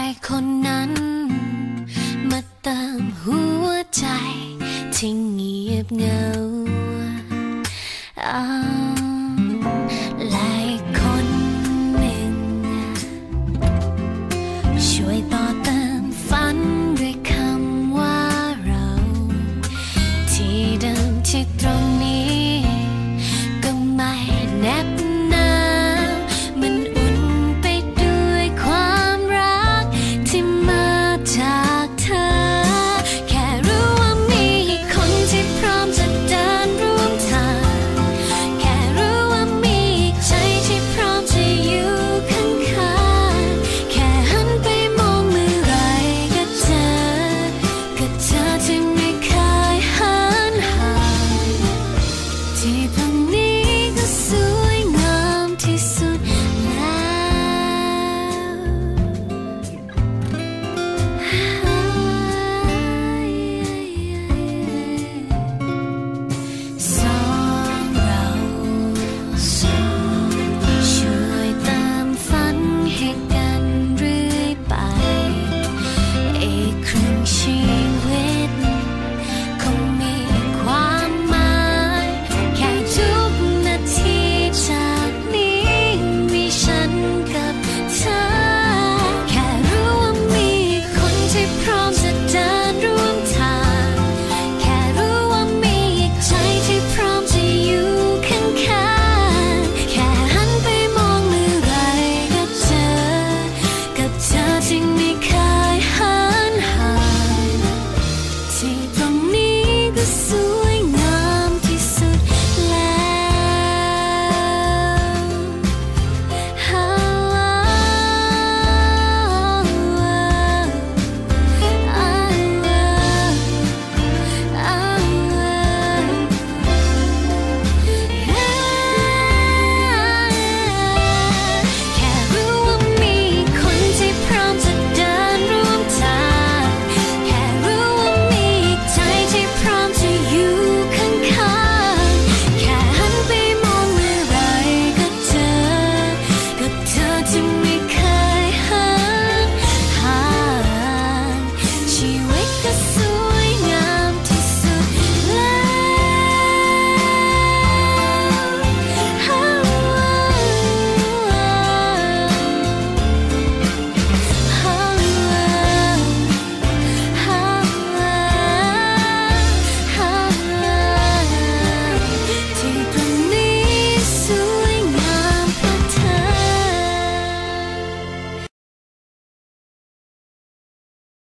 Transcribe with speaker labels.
Speaker 1: ใคนนั้น มาเติมหัวใจที่เงียบเงา